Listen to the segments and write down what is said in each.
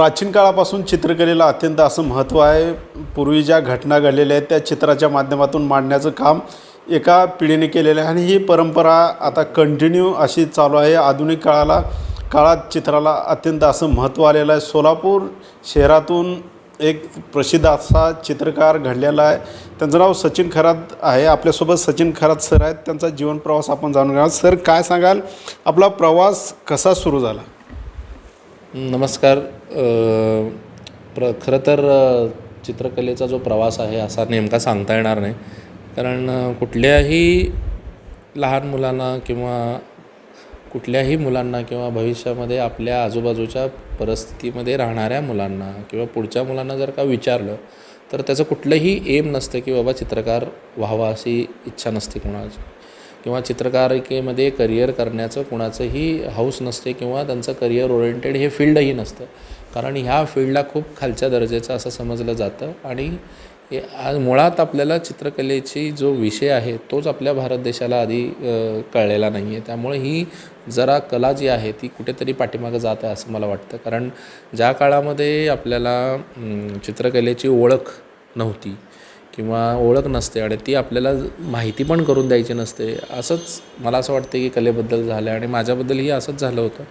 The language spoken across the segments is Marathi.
प्राचीन काळापासून चित्रकलेला अत्यंत असं महत्त्व आहे. पूर्वी ज्या घटना घडलेल्या आहेत त्या चित्राच्या माध्यमातून मांडण्याचं काम एका पिढीने केलेलं आहे आणि ही परंपरा आता कंटिन्यू अशी चालू आहे. आधुनिक काळाला काळात चित्राला अत्यंत असं महत्त्व आलेलं आहे. सोलापूर शहरातून एक प्रसिद्ध असा चित्रकार घडलेला आहे. त्यांचं नाव सचिन खरात आहे. आपल्यासोबत सचिन खरात सर आहेत. त्यांचा जीवन प्रवास आपण जाणून घेणार सर काय सांगाल? आपला प्रवास कसा सुरू झाला? नमस्कार. प्र खरं तर चित्रकलेचा जो प्रवास आहे असा नेमका सांगता येणार नाही. कारण कुठल्याही लहान मुलांना किंवा कुठल्याही मुलांना किंवा भविष्यामध्ये आपल्या आजूबाजूच्या परिस्थितीमध्ये राहणाऱ्या मुलांना किंवा पुढच्या मुलांना जर का विचारलं तर त्याचं कुठलंही एम नसतं की बाबा चित्रकार व्हावा अशी इच्छा नसते कोणाची. किंवा चित्रकारिकेमध्ये करिअर करण्याचं कुणाचंही हौस नसते किंवा त्यांचं करिअर ओरिएंटेड हे फील्डही नसतं. कारण ह्या फील्डला खूप खालच्या दर्जाचं असं समजलं जातं आणि हे आज मुळात आपल्याला चित्रकलेची जो विषय आहे तोच आपल्या भारत देशाला आधी कळलेला नाही आहे त्यामुळे ही जरा कला जी आहे ती कुठेतरी पाठीमागं जात आहे असं मला वाटतं. कारण ज्या काळामध्ये आपल्याला चित्रकलेची ओळख नव्हती किंवा ओळख नसते आणि ती आपल्याला माहिती पण करून द्यायची नसते. असंच मला असं वाटतं की कलेबद्दल झालं आणि माझ्याबद्दलही असंच झालं होतं.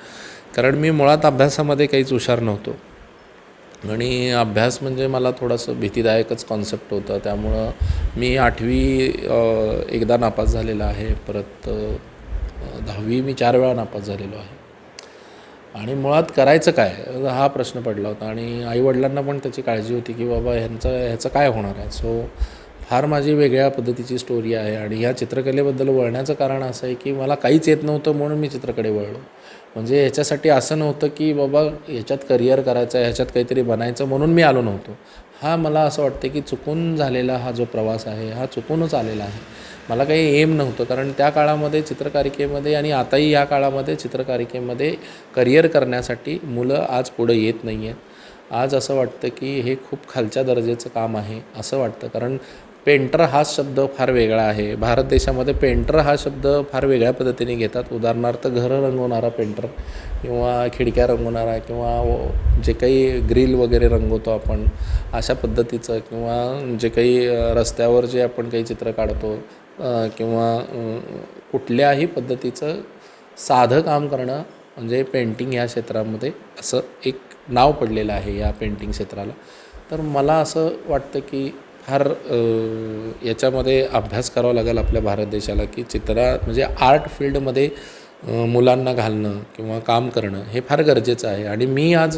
कारण मी मुळात अभ्यासामध्ये काहीच हुशार नव्हतो. आणि अभ्यास म्हणजे मला थोडंसं भीतीदायकच कॉन्सेप्ट होतं. त्यामुळं मी आठवी एकदा नापास झालेला आहे. परत दहावी मी चार वेळा नापास झालेलो आहे. आणि मुळात करायचं काय? हा प्रश्न पडला होता. आणि आईवडिलांना पण त्याची काळजी होती की बाबा ह्यांचं ह्याचं काय होणार आहे? सो फार माझी वेगळ्या पद्धतीची स्टोरी आहे आणि या चित्रकलेबद्दल वळण्याचं कारण असं आहे की मला काहीच येत नव्हतं म्हणून मी चित्रकडे वळलो. म्हणजे ह्याच्यासाठी असं नव्हतं की बाबा ह्याच्यात करिअर करायचं आहे ह्याच्यात काहीतरी बनायचं म्हणून मी आलो नव्हतो. हा मला असं वाटतं की चुकून झालेला हा जो प्रवास आहे हा चुकूनच आलेला आहे. मला काही एम नव्हतं. कारण त्या काळामध्ये चित्रकारिकेमध्ये आणि आताही या काळामध्ये चित्रकारिकेमध्ये करिअर करण्यासाठी मुलं आज पुढं येत नाही आहेत आज असं वाटतं की हे खूप खालच्या दर्जाचं काम आहे असं वाटतं. कारण पेंटर हा शब्द फार वेगळा आहे. भारत देशामध्ये पेंटर हा शब्द फार वेगळ्या पद्धतीने घेतात. उदाहरणार्थ घरं रंगवणारा पेंटर किंवा खिडक्या रंगवणारा किंवा जे काही ग्रिल वगैरे रंगवतो आपण अशा पद्धतीचं किंवा जे काही रस्त्यावर जे आपण काही चित्र काढतो किंवा कुठल्याही पद्धतीचं साधं काम करणं म्हणजे पेंटिंग ह्या क्षेत्रामध्ये असं एक नाव पडलेलं आहे या पेंटिंग क्षेत्राला. तर मला असं वाटतं की फार याच्यामध्ये अभ्यास करावा लागेल आपल्या भारत देशाला की चित्रा म्हणजे आर्ट फील्डमध्ये मुलांना घालणं किंवा काम करणं हे फार गरजेचं आहे. आणि मी आज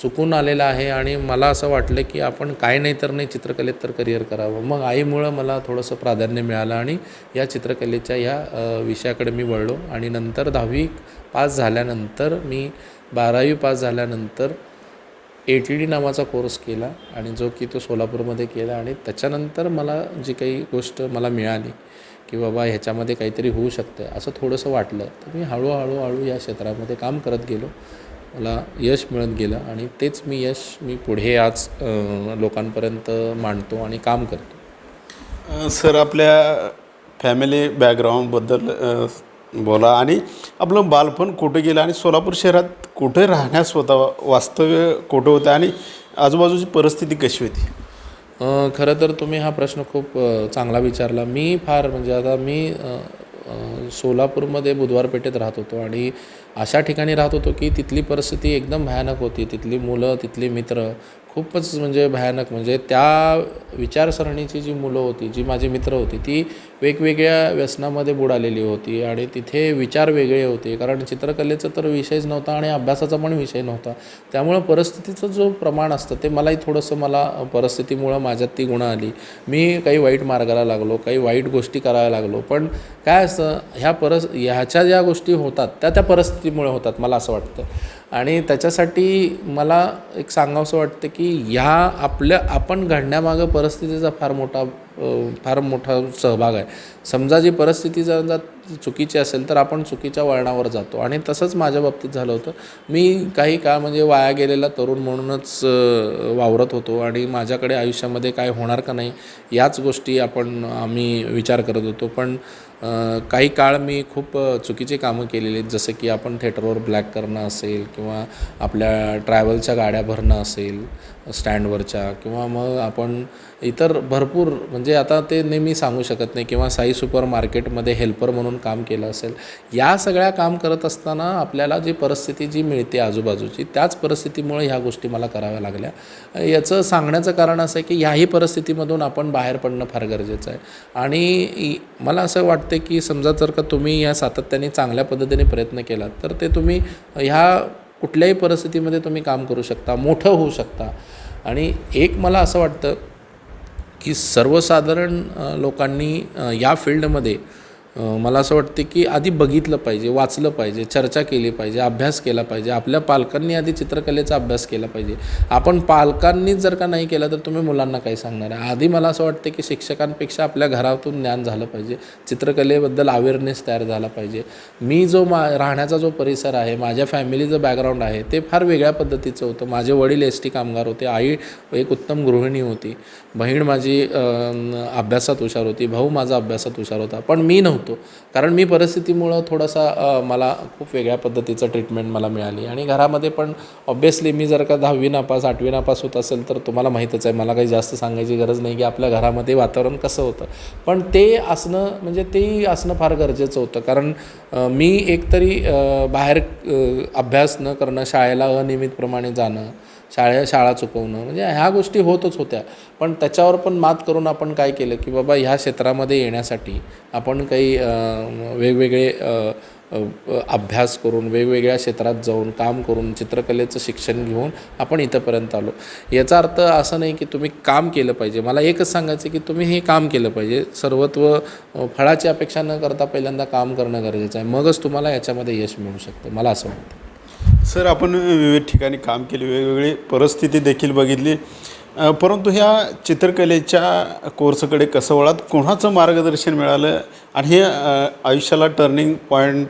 चुकून आलेलं आहे आणि मला असं वाटलं की आपण काय नाही तर नाही चित्रकलेत तर करिअर करावं. मग आईमुळं मला थोडंसं प्राधान्य मिळालं आणि या चित्रकलेच्या ह्या विषयाकडे मी वळलो आणि नंतर दहावी पास झाल्यानंतर मी बारावी पास झाल्यानंतर ए टी डी नावाचा कोर्स केला आणि जो की तो सोलापूरमध्ये केला आणि त्याच्यानंतर मला जी काही गोष्ट मला मिळाली की बाबा ह्याच्यामध्ये काहीतरी होऊ शकतं असं थोडंसं वाटलं. तर मी हळूहळू हळू या क्षेत्रामध्ये काम करत गेलो. मला यश मिळत गेलं आणि तेच मी यश मी पुढे आज लोकांपर्यंत मांडतो आणि काम करतो. सर आपल्या फॅमिली बॅकग्राऊंडबद्दल बोला आणि आपलं बालपण कुठं गेलं आणि सोलापूर शहरात कुठे राहण्यास होता वास्तव्य कुठं होतं आणि आजूबाजूची परिस्थिती कशी होती? खरं तर तुम्ही हा प्रश्न खूप चांगला विचारला. मी फार म्हणजे आता मी सोलापूरमध्ये बुधवार पेठेत राहत होतो आणि अशा ठिकाणी राहत होतो की तिथली परिस्थिती एकदम भयानक होती. तिथली मुलं तिथले मित्र खूपच म्हणजे भयानक. म्हणजे त्या विचारसरणीची जी मुलं होती जी माझी मित्र होती ती वेगवेगळ्या व्यसनामध्ये बुडालेली होती आणि तिथे विचार वेगळे होते. कारण चित्रकलेचं तर विषयच नव्हता आणि अभ्यासाचा पण विषय नव्हता. त्यामुळं परिस्थितीचं जो प्रमाण असतं ते मलाही थोडंसं मला परिस्थितीमुळं माझ्यात ती गुणं आली. मी काही वाईट मार्गाला लागलो काही वाईट गोष्टी करायला लागलो पण काय असतं ह्या परस ह्याच्या ज्या गोष्टी होतात त्या त्या परिस्थितीमुळे होतात मला असं वाटतं. आणि त्याच्यासाठी मला एक सांगावंसं वाटतं की ह्या आपल्या आपण घडण्यामागं परिस्थितीचा फार मोठा फार मोठा सहभाग आहे. समजा जी परिस्थिती जर चुकीची असेल तर आपण चुकीच्या वळणावर जातो. आणि तसंच माझ्या बाबतीत झालं होतं. मी काही काळ म्हणजे वाया गेलेला तरुण म्हणूनच वावरत होतो. आणि माझ्याकडे आयुष्यामध्ये काय होणार का नाही याच गोष्टी आपण आम्ही विचार करत होतो. पण काही काळ मी खूप चुकीची कामं केलेली आहेत. जसं की आपण थेटरवर ब्लॅक करणं असेल किंवा आपल्या ट्रॅव्हलच्या गाड्या भरणं असेल. स्टँडवरच्या किंवा मग आपण इतर भरपूर म्हणजे आता ते नेहमी सांगू शकत नाही किंवा साई सुपर मार्केटमध्ये हेल्पर म्हणून काम केलं असेल या सगळ्या काम करत असताना आपल्याला जी परिस्थिती जी मिळते आजूबाजूची त्याच परिस्थितीमुळे ह्या गोष्टी मला कराव्या लागल्या. याचं सांगण्याचं कारण असं आहे की ह्याही परिस्थितीमधून आपण बाहेर पडणं फार गरजेचं आहे. आणि मला असं वाटतं की समजा जर का तुम्ही या सातत्याने चांगल्या पद्धतीने प्रयत्न केलात तर ते तुम्ही ह्या कुठल्याही परिस्थितीमध्ये तुम्ही काम करू शकता मोठं होऊ शकता. आणि एक मला असं वाटतं की सर्वसाधारण लोकांनी या फील्डमध्ये मला असं वाटते की आधी बघितलं पाहिजे वाचलं पाहिजे चर्चा केली पाहिजे अभ्यास केला पाहिजे. आपल्या पालकांनी आधी चित्रकलेचा अभ्यास केला पाहिजे. आपण पालकांनीच जर का नाही केला तर तुम्ही मुलांना काही सांगणार आहे? आधी मला असं वाटतं की शिक्षकांपेक्षा आपल्या घरातून ज्ञान झालं पाहिजे. चित्रकलेबद्दल अवेअरनेस तयार झाला पाहिजे. मी जो मा राहण्याचा जो परिसर आहे माझ्या फॅमिलीचं बॅकग्राऊंड आहे ते फार वेगळ्या पद्धतीचं होतं. माझे वडील एस टी कामगार होते आई एक उत्तम गृहिणी होती. बहीण माझी अभ्यासात हुशार होती भाऊ माझा अभ्यासात हुशार होता. पण मी नव्हतो. कारण मी परिस्थितीमुळं थोडासा मला खूप वेगळ्या पद्धतीचं ट्रीटमेंट मला मिळाली. आणि घरामध्ये पण ऑब्वियसली मी जर का दहावी नापास आठवी नापास होत असेल तर तुम्हाला माहीतच आहे मला काही जास्त सांगायची गरज नाही की आपल्या घरामध्ये वातावरण कसं होतं. पण ते असणं म्हणजे तेही असणं फार गरजेचं होतं. कारण मी एकतरी बाहेर अभ्यास न करणं शाळेला अनियमितप्रमाणे जाणं शाळे शाळा चुकवणं म्हणजे ह्या गोष्टी होतच होत्या. पण त्याच्यावर पण मात करून आपण काय केलं की बाबा ह्या क्षेत्रामध्ये येण्यासाठी आपण काही वेगवेगळे अभ्यास करून वेगवेगळ्या क्षेत्रात जाऊन काम करून चित्रकलेचं शिक्षण घेऊन आपण इथंपर्यंत आलो. याचा अर्थ असं नाही की तुम्ही काम केलं पाहिजे. मला एकच सांगायचं की तुम्ही हे काम केलं पाहिजे. सर्वत्व फळाची अपेक्षा न करता पहिल्यांदा काम करणं गरजेचं आहे. मगच तुम्हाला याच्यामध्ये यश मिळू शकतं. मला असं वाटतं. सर आपण विविध ठिकाणी काम केले वेगवेगळी परिस्थिती देखील बघितली. परंतु ह्या चित्रकलेच्या कोर्सकडे कसं वळात? कोणाचं मार्गदर्शन मिळालं? आणि हे आयुष्याला टर्निंग पॉईंट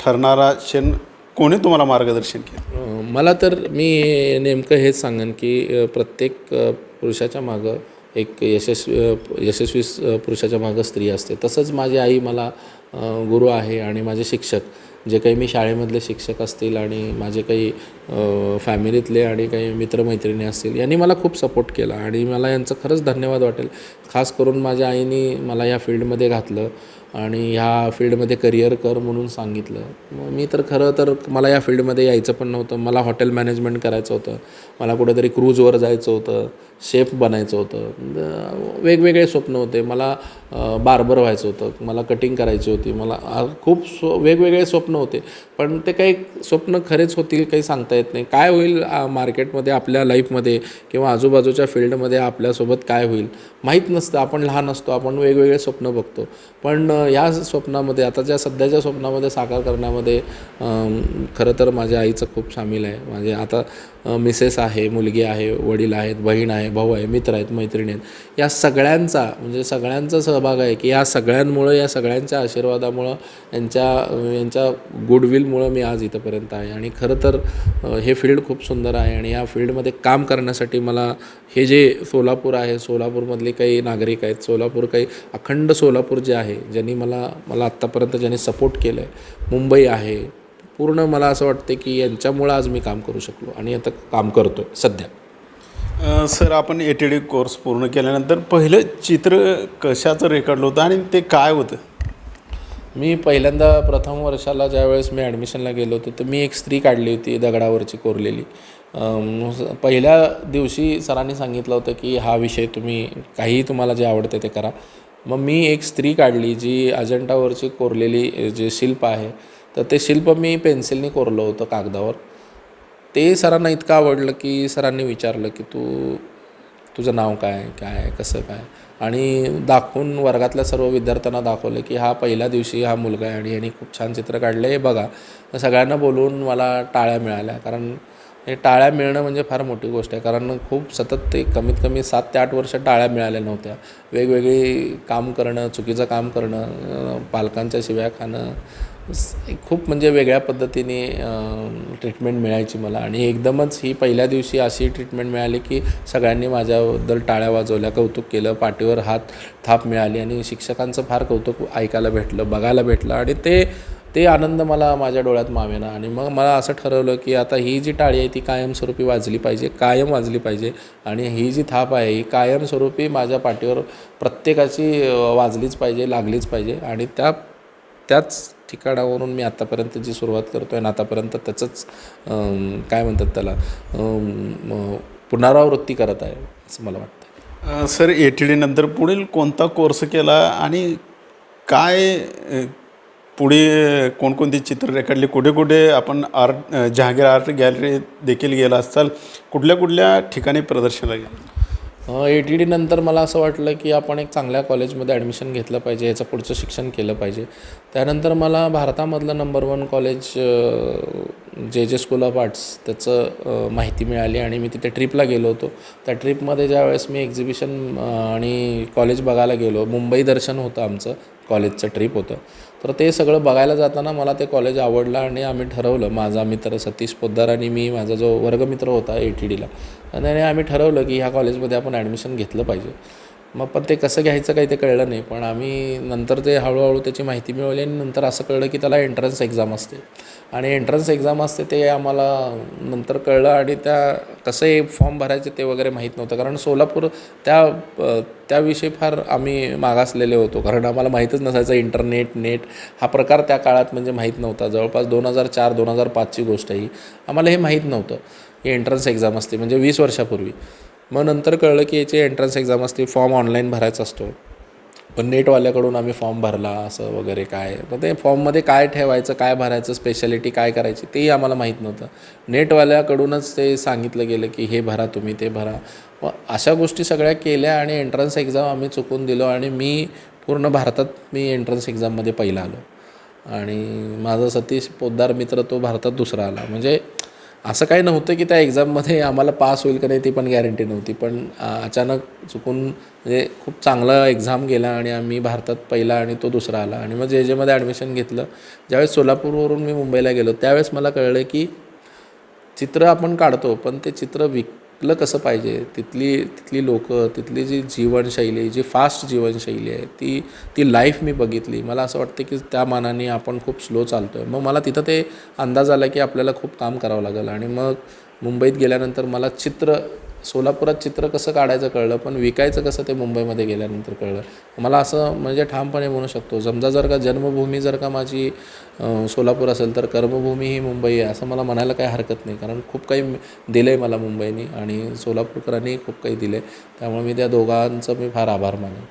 ठरणारा क्षण कोणी तुम्हाला मार्गदर्शन केलं? मला तर मी नेमकं हेच सांगेन की प्रत्येक पुरुषाच्या मागं एक यशस्वी यशस्वी पुरुषाच्या मागं स्त्री असते. तसंच माझी आई मला गुरु आहे आणि माझे शिक्षक. जे काही मी शाळेमधले शिक्षक असतील आणि माझे काही फॅमिलीतले आणि काही मित्रमैत्रिणी असतील यांनी मला खूप सपोर्ट केला. आणि मला यांचं खरंच धन्यवाद वाटेल. खास करून माझ्या आईने मला या फील्डमध्ये घातलं. आणि ह्या फील्डमध्ये करिअर कर म्हणून सांगितलं. मग मी तर खरं तर मला या फील्डमध्ये यायचं पण नव्हतं. मला हॉटेल मॅनेजमेंट करायचं होतं. मला कुठेतरी क्रूजवर जायचं होतं. शेफ बनायचं होतं. वेगवेगळे स्वप्न होते. मला बार्बर व्हायचं होतं. मला कटिंग करायची होती. मला खूप स्व वेगवेगळे स्वप्न होते. पण ते काही स्वप्न खरेच होतील काही सांगता येत नाही. काय होईल मार्केटमध्ये आपल्या लाईफमध्ये किंवा आजूबाजूच्या फील्डमध्ये आपल्यासोबत काय होईल? माहीत नसतं. आपण लहान असतो आपण वेगवेगळे स्वप्न बघतो. पण या स्वप्नामध्ये आता ज्या सध्याच्या स्वप्नामध्ये साकार करण्यामध्ये खरं तर माझ्या आईचं खूप सामील आहे. माझे आता मिसेस आहे मुलगी आहे वडील आहेत बहीण आहे भाऊ आहे मित्र आहेत मैत्रिणी आहेत. या सगळ्यांचा म्हणजे सगळ्यांचा सहभाग आहे की या सगळ्यांमुळं या सगळ्यांच्या आशीर्वादामुळं यांच्या यांच्या गुडविलमुळं मी आज इथंपर्यंत आहे. आणि खरं तर हे फील्ड खूप सुंदर आहे आणि या फील्डमध्ये काम करण्यासाठी मला हे जे सोलापूर आहे सोलापूरमधले काही नागरिक आहेत सोलापूर काही अखंड सोलापूर जे आहे ज्यांनी मला मला आत्तापर्यंत ज्यांनी सपोर्ट केलं आहे मुंबई आहे पूर्ण मला असं वाटते की यांच्यामुळं आज मी काम करू शकलो आणि आता काम करतो आहे सध्या सर आपण ए टी डी कोर्स पूर्ण केल्यानंतर पहिलं चित्र कशाचं रेकॉर्डलं होतं आणि ते काय होतं? मी पहिल्यांदा प्रथम वर्षाला ज्यावेळेस मी ॲडमिशनला गेलो होतो तर मी एक स्त्री काढली होती दगडावरची कोरलेली. पहिल्या दिवशी सरांनी सांगितलं होतं की हा विषय तुम्ही काहीही तुम्हाला जे आवडते ते करा. मग मी एक स्त्री काढली जी अजंठावरची कोरलेली जे शिल्प आहे तर ते शिल्प मी पेन्सिलने कोरलं होतं कागदावर. ते सरांना इतकं आवडलं की सरांनी विचारलं की तू तुझं नाव काय काय कसं काय? आणि दाखवून वर्गातल्या सर्व विद्यार्थ्यांना दाखवलं की हा पहिल्या दिवशी हा मुलगा आहे आणि यांनी खूप छान चित्र काढलं. हे बघा तर सगळ्यांना बोलवून मला टाळ्या मिळाल्या. कारण हे टाळ्या मिळणं म्हणजे फार मोठी गोष्ट आहे. कारण खूप सतत ते कमीत कमी सात ते आठ वर्ष टाळ्या मिळाल्या नव्हत्या. वेगवेगळी काम करणं चुकीचं काम करणं पालकांच्या शिव्या खाणं खूप म्हणजे वेगळ्या पद्धतीने ट्रीटमेंट मिळायची मला. आणि एकदमच ही पहिल्या दिवशी अशी ट्रीटमेंट मिळाली की सगळ्यांनी माझ्याबद्दल टाळ्या वाजवल्या कौतुक केलं पाठीवर हात थाप मिळाली आणि शिक्षकांचं फार कौतुक ऐकायला भेटलं बघायला भेटलं आणि ते ते आनंद मला माझ्या डोळ्यात मावेना. आणि मग मला असं ठरवलं की आता ही जी टाळी आहे ती कायमस्वरूपी वाजली पाहिजे कायम वाजली पाहिजे. आणि ही जी थाप आहे ही कायमस्वरूपी माझ्या पाठीवर प्रत्येकाची वाजलीच पाहिजे लागलीच पाहिजे. आणि त्या त्याच ठिकाणावरून मी आत्तापर्यंत जी सुरुवात करतो आहे आणि आतापर्यंत त्याचंच काय म्हणतात त्याला पुनरावृत्ती करत आहे असं मला वाटतं सर ए टी डीनंतर पुढील कोणता कोर्स केला आणि काय पुढे कोणकोणती चित्र रेखाटली कुठे कुठे आपण art Jahagir Jehangir art gallery देखील गेला असाल कुठल्या कुठल्या ठिकाणी प्रदर्शनाला गेला? ए टी डी नंतर मला असं वाटलं की आपण एक चांगल्या कॉलेजमध्ये ॲडमिशन घेतलं पाहिजे याचं पुढचं शिक्षण केलं पाहिजे. त्यानंतर मला भारतामधलं नंबर वन कॉलेज जे जे स्कूल ऑफ आर्ट्स त्याचं माहिती मिळाली आणि मी तिथे ट्रिपला गेलो होतो. त्या ट्रिपमध्ये ज्यावेळेस मी एक्झिबिशन आणि कॉलेज बघायला गेलो मुंबई दर्शन होतं आमचं कॉलेजचं ट्रिप होतं. तर ते सगळं बघायला जाताना मला ते कॉलेज आवडलं आणि आम्ही ठरवलं. माझा मित्र सतीश पोद्दार आणि मी माझा जो वर्गमित्र होता ए टी डीला आणि आम्ही ठरवलं की ह्या कॉलेजमध्ये आपण ॲडमिशन घेतलं पाहिजे. मग पण ते कसं घ्यायचं काही ते कळलं नाही. पण आम्ही नंतर ते हळूहळू त्याची माहिती मिळवली आणि नंतर असं कळलं की त्याला एंट्रन्स एक्झाम असते. आणि एंट्रन्स एक्झाम असते ते आम्हाला नंतर कळलं आणि त्या कसे फॉर्म भरायचे ते वगैरे माहीत नव्हतं. कारण सोलापूर त्या त्याविषयी फार आम्ही मागासलेले होतो. कारण आम्हाला माहीतच नसायचं इंटरनेट नेट हा प्रकार त्या काळात म्हणजे माहीत नव्हता. जवळपास दोन हजार चार दोन हजार पाचची गोष्ट ही आम्हाला हे माहीत नव्हतं. ही एंट्रन्स एक्झाम असते. म्हणजे वीस वर्षापूर्वी. मग नंतर कळलं की याची एंट्रन्स एक्झाम असते फॉर्म ऑनलाईन भरायचा असतो. पण नेटवाल्याकडून आम्ही फॉर्म भरला असं वगैरे काय. मग ते फॉर्ममध्ये काय ठेवायचं काय भरायचं स्पेशालिटी काय करायची तेही आम्हाला माहीत नव्हतं. नेटवाल्याकडूनच ते सांगितलं गेलं की हे भरा तुम्ही ते भरा. मग अशा गोष्टी सगळ्या केल्या आणि एंट्रन्स एक्झाम आम्ही चुकून दिलो आणि मी पूर्ण भारतात मी एंट्रन्स एक्झाममध्ये पहिला आलो. आणि माझा सतीश पोद्दार मित्र तो भारतात दुसरा आला. म्हणजे असं काही नव्हतं की त्या एक्झाममध्ये आम्हाला पास होईल का नाही ती पण गॅरंटी नव्हती. पण अचानक चुकून म्हणजे खूप चांगला एक्झाम गेला आणि आम्ही भारतात पहिला आणि तो दुसरा आला. आणि मग जे जेमध्ये ॲडमिशन घेतलं ज्यावेळेस सोलापूरवरून मी मुंबईला गेलो त्यावेळेस मला कळलं की चित्र आपण काढतो पण ते चित्र विक आपलं कसं पाहिजे? तिथली तिथली लोकं तिथली जी जीवनशैली जी फास्ट जीवनशैली आहे ती ती लाईफ मी बघितली. मला असं वाटतं की त्या मानाने आपण खूप स्लो चालतो आहे मग मला तिथं ते अंदाज आला की आपल्याला खूप काम करावं लागेल. आणि मग मुंबईत गेल्यानंतर मला चित्र सोलापुरात चित्र कसं काढायचं कळलं पण विकायचं कसं ते मुंबईमध्ये गेल्यानंतर कळलं. मला असं म्हणजे ठामपणे म्हणू शकतो समजा जर का जन्मभूमी जर का माझी सोलापूर असेल तर कर्मभूमी ही मुंबई आहे असं मला म्हणायला काही हरकत नाही. कारण खूप काही दिलं आहे मला मुंबईनी आणि सोलापूरकरांनी खूप काही दिलं आहे त्यामुळे मी त्या दोघांचं मी फार आभार मानेन.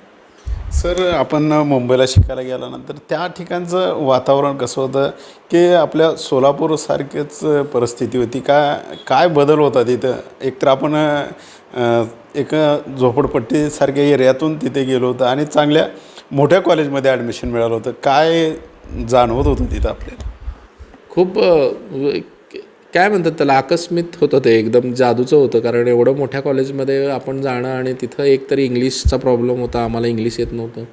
सर आपण मुंबईला शिकायला गेल्यानंतर त्या ठिकाणचं वातावरण कसं होतं? की आपल्या सोलापूरसारखीच परिस्थिती होती. काय काय बदल होता तिथं? एकतर आपण एका एक झोपडपट्टीसारख्या एरियातून तिथे गेलो होतो आणि चांगल्या मोठ्या कॉलेजमध्ये ॲडमिशन मिळालं होतं. काय जाणवत होतं तिथं आपल्याला? खूप एक काय म्हणतात त्याला? आकस्मित होतं ते एकदम जादूचं होतं. कारण एवढं मोठ्या कॉलेजमध्ये आपण जाणं आणि तिथं एक तरी इंग्लिशचा प्रॉब्लेम होता. आम्हाला इंग्लिश येत नव्हतं.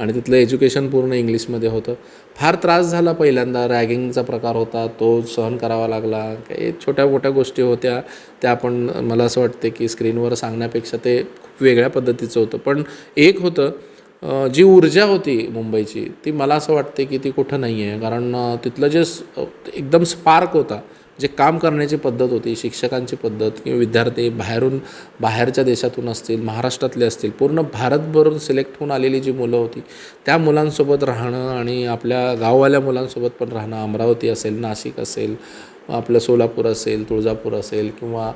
आणि तिथलं एज्युकेशन पूर्ण इंग्लिशमध्ये होतं. फार त्रास झाला पहिल्यांदा. रॅगिंगचा प्रकार होता. तो सहन करावा लागला. काही छोट्या मोठ्या गोष्टी होत्या. त्या आपण मला असं वाटते की स्क्रीनवर सांगण्यापेक्षा ते खूप वेगळ्या पद्धतीचं होतं. पण एक होतं जी ऊर्जा होती मुंबईची ती मला असं वाटते की ती कुठं नाही आहे कारण तिथलं जे एकदम स्पार्क होता. जे काम करण्याची पद्धत होती शिक्षकांची पद्धत किंवा विद्यार्थी बाहेरून बाहेरच्या देशातून असतील महाराष्ट्रातले असतील पूर्ण भारतभरून सिलेक्ट होऊन आलेली जी मुलं होती त्या मुलांसोबत राहणं आणि आपल्या गाववाल्या मुलांसोबत पण राहणं अमरावती असेल नाशिक असेल आपलं सोलापूर असेल तुळजापूर असेल किंवा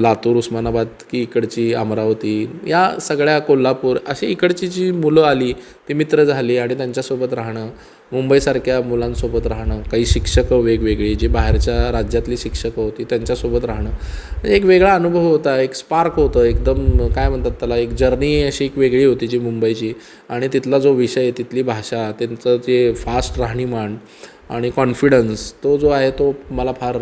लातूर उस्मानाबाद की इकडची अमरावती या सगळ्या कोल्हापूर अशी इकडची जी मुलं आली ती मित्र झाली आणि त्यांच्यासोबत राहणं मुंबईसारख्या मुलांसोबत राहणं काही शिक्षकं वेगवेगळी जी बाहेरच्या राज्यातली शिक्षकं होती त्यांच्यासोबत राहणं म्हणजे एक वेगळा अनुभव होता एक स्पार्क होतं एकदम काय म्हणतात त्याला एक जर्नी अशी एक वेगळी होती जी मुंबईची आणि तिथला जो विषय तिथली भाषा त्यांचं जे फास्ट राहणीमान आणि कॉन्फिडन्स तो जो आहे तो मला फार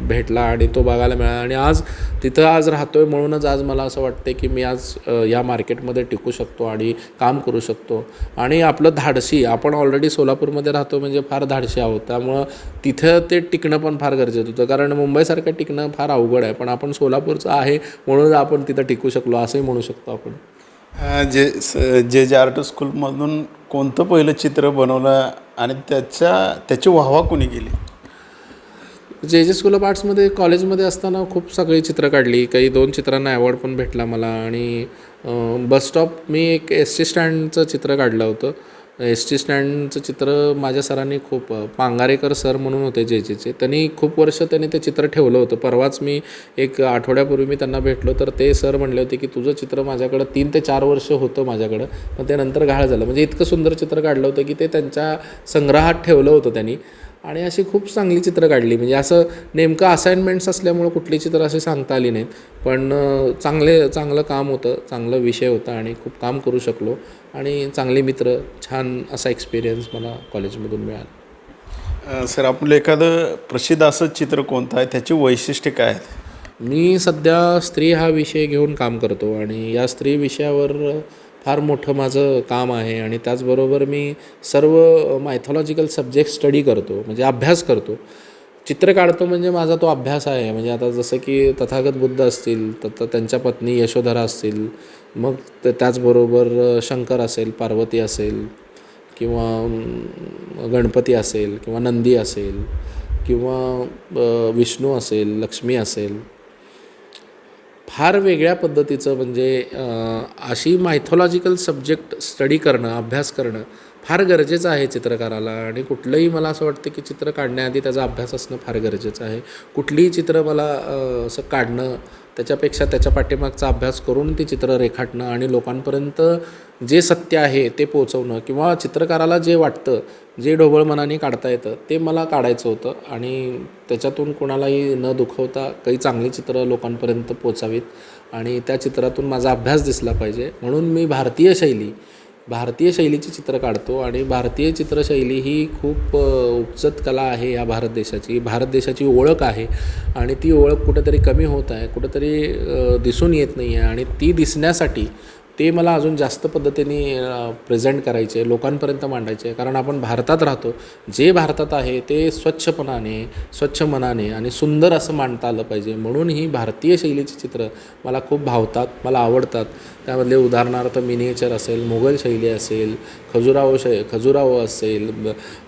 भेटला आणि तो बघायला मिळाला. आणि आज तिथं आज राहतो आहे म्हणूनच आज मला असं वाटते की मी आज या मार्केटमध्ये टिकू शकतो आणि काम करू शकतो. आणि आपलं धाडशी आपण ऑलरेडी सोलापूरमध्ये राहतो म्हणजे फार धाडशी आहोत. त्यामुळं तिथं ते टिकणं पण फार गरजेचं होतं. कारण मुंबईसारखं टिकणं फार अवघड आहे. पण आपण सोलापूरचं आहे म्हणून आपण तिथं टिकू शकलो असंही म्हणू शकतो आपण. जे स- जे जे आर्ट स्कूलमधून कोणतं पहिलं चित्र बनवलं आणि त्याच्या त्याची वाहवा कोणी केली? जे जे स्कूल ऑफ आर्ट्समध्ये कॉलेजमध्ये असताना खूप सगळी चित्र काढली. काही दोन चित्रांना अवॉर्ड पण भेटला मला. आणि बस स्टॉप मी एक एस टी स्टँडचं चित्र काढलं होतं. एस टी स्टँडचं चित्र माझ्या सरांनी खूप पांगारेकर सर म्हणून होते जे जेचे त्यांनी खूप वर्ष त्यांनी ते चित्र ठेवलं होतं. परवाच मी एक आठवड्यापूर्वी मी त्यांना भेटलो तर ते सर म्हणले होते की तुझं चित्र माझ्याकडं तीन ते चार वर्ष होतं माझ्याकडं पण ते नंतर घाळ झालं. म्हणजे इतकं सुंदर चित्र काढलं होतं की ते त्यांच्या संग्रहात ठेवलं होतं त्यांनी. आणि अशी खूप चांगली चित्र काढली. म्हणजे असं नेमकं असाइनमेंट्स असल्यामुळं कुठली चित्र अशी सांगता आली नाहीत. पण चांगले चांगलं काम होतं चांगला विषय होता आणि खूप काम करू शकलो. आणि चांगले मित्र छान असा एक्सपिरियन्स मला कॉलेजमधून मिळाला. सर आपलं एखादं प्रसिद्ध असं चित्र कोणतं आहे? त्याची वैशिष्ट्ये काय आहेत? मी सध्या स्त्री हा विषय घेऊन काम करतो आणि या स्त्री विषयावर फार मोठं माझं काम आहे आणि त्याचबरोबर मी सर्व मायथॉलॉजिकल सब्जेक्ट स्टडी करतो म्हणजे अभ्यास करतो. चित्र काढतो म्हणजे माझा तो अभ्यास आहे. म्हणजे आता जसं की तथागत बुद्ध असतील तर त्यांच्या पत्नी यशोधरा असतील मग त- त्याचबरोबर शंकर असेल पार्वती असेल किंवा गणपती असेल किंवा नंदी असेल किंवा विष्णू असेल लक्ष्मी असेल फार वेगळ्या पद्धतीचं म्हणजे अशी मायथॉलॉजिकल सब्जेक्ट स्टडी करणं अभ्यास करणं फार गरजेचं आहे चित्रकाराला. आणि कुठलंही मला असं वाटतं की चित्र काढण्याआधी त्याचा अभ्यास असणं फार गरजेचं आहे. कुठलीही चित्र मला असं काढणं त्याच्यापेक्षा त्याच्या पाठीमागचा अभ्यास करून ती चित्र रेखाटणं आणि लोकांपर्यंत जे सत्य आहे ते पोचवणं किंवा चित्रकाराला जे वाटतं जे ढोबळ मनाने काढता येतं ते मला काढायचं होतं आणि त्याच्यातून कोणालाही न दुखवता काही चांगली चित्रं लोकांपर्यंत पोचावीत आणि त्या चित्रातून माझा अभ्यास दिसला पाहिजे. म्हणून मी भारतीय शैली भारतीय शैलीची चित्र काढतो आणि भारतीय चित्रशैली ही खूप उपजत कला आहे या भारत देशाची. भारत देशाची ओळख आहे आणि ती ओळख कुठेतरी कमी होत आहे कुठेतरी दिसून येत नाही आहे आणि ती दिसण्यासाठी ते मला अजून जास्त पद्धतीने प्रेझेंट करायचे लोकांपर्यंत मांडायचे. कारण आपण भारतात राहतो. जे भारतात आहे ते स्वच्छपणाने स्वच्छ मनाने आणि सुंदर असं मांडता आलं पाहिजे. म्हणून ही भारतीय शैलीची चित्र मला खूप भावतात मला आवडतात. त्यामधले उदाहरणार्थ मिनिएचर असेल मुघल शैली असेल खजुराहो शै खजुराहो असेल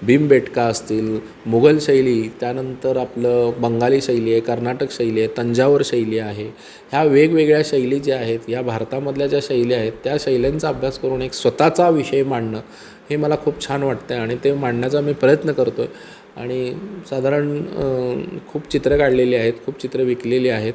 भीमबेटका असतील मुघल शैली त्यानंतर आपलं बंगाली शैली आहे कर्नाटक शैली आहे तंजावर शैली आहे. ह्या वेगवेगळ्या शैली ज्या आहेत या भारतामधल्या ज्या शैली आहेत त्या शैल्यांचा अभ्यास करून एक स्वतःचा विषय मांडणं हे मला खूप छान वाटतं आहे आणि ते मांडण्याचा मी प्रयत्न करतो आहे आणि साधारण खूप चित्रं काढलेली आहेत खूप चित्रं विकलेली आहेत.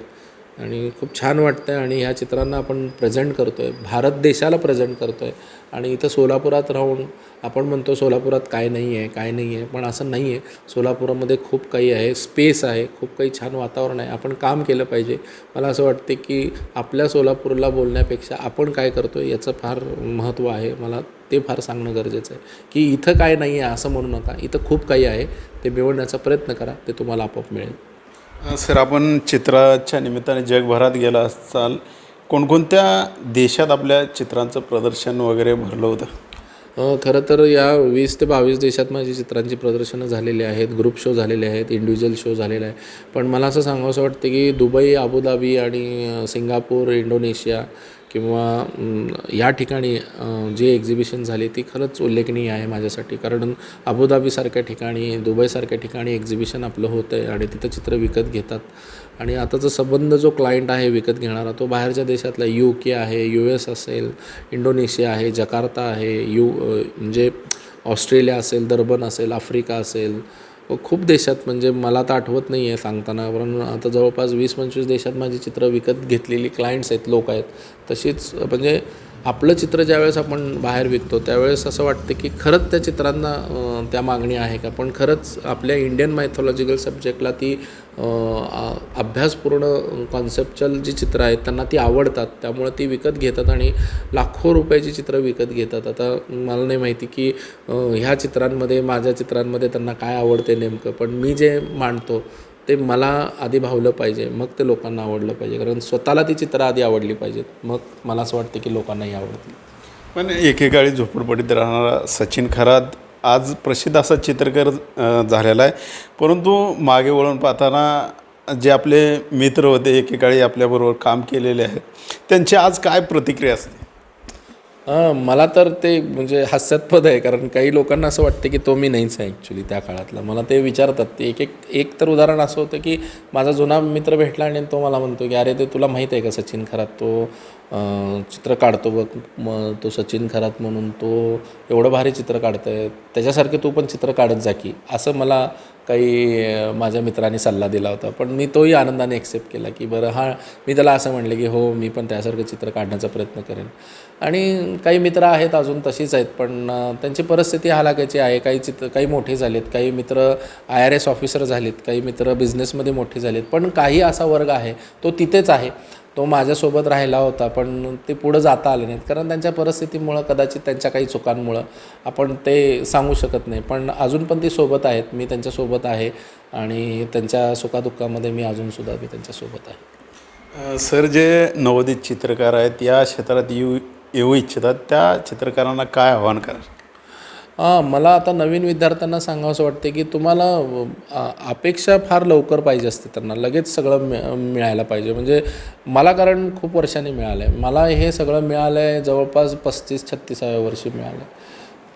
आणि खूप छान वाटतं आहे आणि ह्या चित्रांना आपण प्रेझेंट करतो आहे भारत देशाला प्रेझेंट करतो आहे आणि इथं सोलापुरात राहून आपण म्हणतो सोलापुरात काय नाही आहे काय नाही आहे पण असं नाही आहे सोलापुरामध्ये खूप काही आहे. स्पेस आहे. खूप काही छान वातावरण आहे. आपण काम केलं पाहिजे. मला असं वाटते की आपल्या सोलापूरला बोलण्यापेक्षा आपण काय करतो आहे याचं फार महत्त्व आहे. मला ते फार सांगणं गरजेचं आहे. की इथं काय नाही आहे असं म्हणू नका. इथं खूप काही आहे. ते मिळवण्याचा प्रयत्न करा. ते तुम्हाला आपोआप मिळेल. सर आपण चित्राच्या निमित्ताने जगभरात गेला असाल कोणकोणत्या देशात आपल्या चित्रांचं प्रदर्शन वगैरे भरलं होतं? खरं तर या वीस ते बावीस देशात माझी चित्रांची प्रदर्शनं झालेली आहेत ग्रुप शो झालेले आहेत इंडिव्हिज्युअल शो झालेला आहे पण मला असं सांगावंसं वाटतं की दुबई अबुधाबी आणि सिंगापूर इंडोनेशिया किंवा या ठिकाणी जे जी एक्झिबिशन झाली ती खरंच उल्लेखनीय आहे माझ्यासाठी. कारण अबुधाबीसारख्या ठिकाणी दुबईसारख्या ठिकाणी एक्झिबिशन आपलं होतं आहे आणि तिथं चित्र विकत घेतात. आणि आताचा संबंध जो क्लायंट आहे विकत घेणारा तो बाहेरच्या देशातला यू के आहे यू एस असेल इंडोनेशिया आहे जकार्ता आहे यू म्हणजे ऑस्ट्रेलिया असेल दर्बन असेल आफ्रिका असेल खूप देशात म्हणजे मला तर आठवत नाही आहे सांगताना पण आता जवळपास वीस पंचवीस देशात माझी चित्र विकत घेतलेली क्लायंट्स आहेत लोक आहेत. तशीच म्हणजे आपलं चित्र ज्यावेळेस आपण बाहेर विकतो त्यावेळेस असं वाटतं की खरंच त्या चित्रांना त्या मागणी आहे का? पण खरंच आपल्या इंडियन मायथॉलॉजिकल सब्जेक्टला ती अभ्यासपूर्ण कॉन्सेप्टल जी चित्रं आहेत त्यांना ती आवडतात. त्यामुळे ती विकत घेतात आणि लाखो रुपयाची चित्रं विकत घेतात. आता मला नाही माहिती की ह्या चित्रांमध्ये माझ्या चित्रांमध्ये त्यांना काय आवडते नेमकं पण मी जे मांडतो ते मला आधी भावलं पाहिजे मग ते लोकांना आवडलं पाहिजे. कारण स्वतःला ती चित्रं आधी आवडली पाहिजेत. मग मला असं वाटतं की लोकांनाही आवडतील. पण एकेकाळी झोपडपट्टीत राहणारा सचिन खरात आज प्रसिद्ध असा चित्रकार झालेला आहे. परंतु मागे वळून पाहताना जे आपले मित्र होते एकेकाळी आपल्याबरोबर काम केलेले आहेत त्यांची आज काय प्रतिक्रिया असते? मला तर ते म्हणजे हास्यास्पद आहे कारण काही लोकांना असं वाटतं की तो मी नाहीच आहे ॲक्च्युली त्या काळातला. मला ते विचारतात. ते एक एक एक तर उदाहरण असं होतं की माझा जुना मित्र भेटला आणि तो मला म्हणतो की अरे ते तुला माहीत आहे का सचिन खरात? तो चित्र काढतो बघ. मग तो सचिन खरात म्हणून तो एवढं भारी चित्र काढतोय. त्याच्यासारखे तू पण चित्र काढत जा की. असं मला काही माझ्या मित्रांनी सल्ला दिला होता. पण मी तोही आनंदाने एक्सेप्ट केला की बरं हां मी त्याला असं म्हणलं की हो मी पण त्यासारखं चित्र काढण्याचा प्रयत्न करेन. आणि काही मित्र आहेत अजून तशीच आहेत पण त्यांची परिस्थिती हालाकाची आहे. काही चित्र काही मोठे झालेत. काही मित्र आय आर एस ऑफिसर झालेत. काही मित्र बिझनेसमध्ये मोठे झालेत. पण काही असा वर्ग आहे तो तिथेच आहे. तो माझ्यासोबत राहिला होता पण ते पुढं जाता आले नाहीत. कारण त्यांच्या परिस्थितीमुळं कदाचित त्यांच्या काही चुकांमुळं आपण ते सांगू शकत नाही. पण अजून पण ते सोबत आहेत. मी त्यांच्यासोबत आहे आणि त्यांच्या सुखादुःखामध्ये मी अजूनसुद्धा मी त्यांच्यासोबत आहे. सर जे नवोदित चित्रकार आहेत या क्षेत्रात येऊ येऊ इच्छितात. त्या चित्रकारांना काय आव्हान करा हां मला आता नवीन विद्यार्थ्यांना सांगावंसं वाटते की तुम्हाला अपेक्षा फार लवकर पाहिजे असते त्यांना. लगेच सगळं मिळ मिळायला पाहिजे. म्हणजे मला कारण खूप वर्षांनी मिळालं आहे मला हे सगळं मिळालं आहे जवळपास पस्तीस छत्तीसाव्या वर्षी मिळालं आहे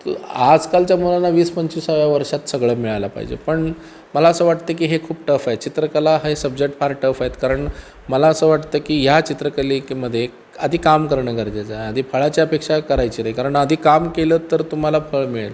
तर आजकालच्या मुलांना वीस पंचवीसाव्या वर्षात सगळं मिळायला पाहिजे. पण मला असं वाटतं की हे खूप टफ आहे. चित्रकला हे सब्जेक्ट फार टफ आहेत. कारण मला असं वाटतं की ह्या चित्रकलेमध्ये आधी काम करणं गरजेचं आहे. आधी फळाची अपेक्षा करायची नाही. कारण आधी काम केलं तर तुम्हाला फळ मिळेल.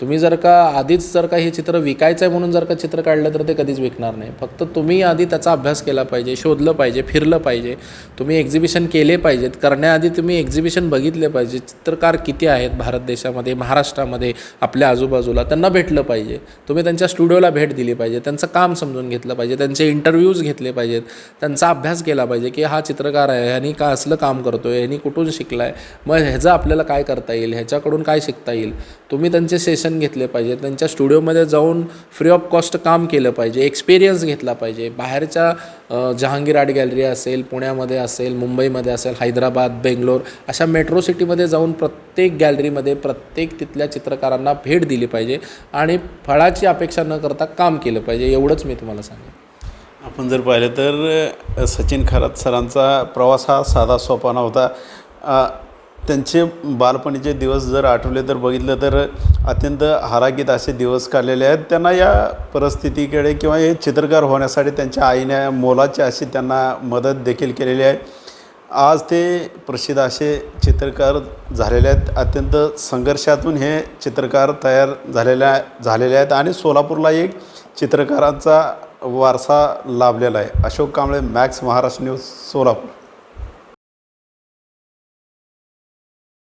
तुम्ही जर का आधीच जर का हे चित्र विकायचं आहे म्हणून जर का चित्र काढलं तर ते कधीच विकणार नाही. फक्त तुम्ही आधी त्याचा अभ्यास केला पाहिजे शोधलं पाहिजे फिरलं पाहिजे. तुम्ही एक्झिबिशन केले पाहिजेत. करण्याआधी तुम्ही एक्झिबिशन बघितले पाहिजे. चित्रकार किती आहेत भारत देशामध्ये महाराष्ट्रामध्ये आपल्या आजूबाजूला? त्यांना भेटलं पाहिजे. तुम्ही त्यांच्या स्टुडिओला भेट दिली पाहिजे. त्यांचं काम समजून घेतलं पाहिजे. त्यांचे इंटरव्ह्यूज घेतले पाहिजेत. त्यांचा अभ्यास केला पाहिजे की हा चित्रकार आहे ह्यानी का असलं काम करतो आहे ह्यानी कुठून शिकला आहे मग ह्याचं आपल्याला काय करता येईल? ह्याच्याकडून काय शिकता येईल? तुम्ही त्यांचे सेशन घेतले पाहिजे त्यांच्या स्टुडिओमध्ये जाऊन फ्री ऑफ कॉस्ट काम केलं पाहिजे एक्सपिरियन्स घेतला पाहिजे. बाहेरच्या जहांगीर आर्ट गॅलरी असेल पुण्यामध्ये असेल मुंबईमध्ये असेल हैदराबाद बेंगलोर अशा मेट्रो सिटीमध्ये जाऊन प्रत्येक गॅलरीमध्ये प्रत्येक तिथल्या चित्रकारांना भेट दिली पाहिजे आणि फळाची अपेक्षा न करता काम केलं पाहिजे एवढंच मी तुम्हाला सांगेन. आपण जर पाहिलं तर सचिन खरात सरांचा प्रवास हा साधा सोपा नव्हता. त्यांचे बालपणीचे दिवस जर आठवले तर बघितलं तर अत्यंत हारागीत असे दिवस काढलेले आहेत. त्यांना या परिस्थितीकडे किंवा हे चित्रकार होण्यासाठी त्यांच्या आईने मोलाची अशी त्यांना मदत देखील केलेली आहे. आज ते प्रसिद्ध असे चित्रकार झालेले आहेत. अत्यंत संघर्षातून हे चित्रकार तयार झालेल्या झालेले आहेत आणि सोलापूरला एक चित्रकारांचा वारसा लाभलेला आहे. Ashok Kamble Max Maharashtra news Solapur.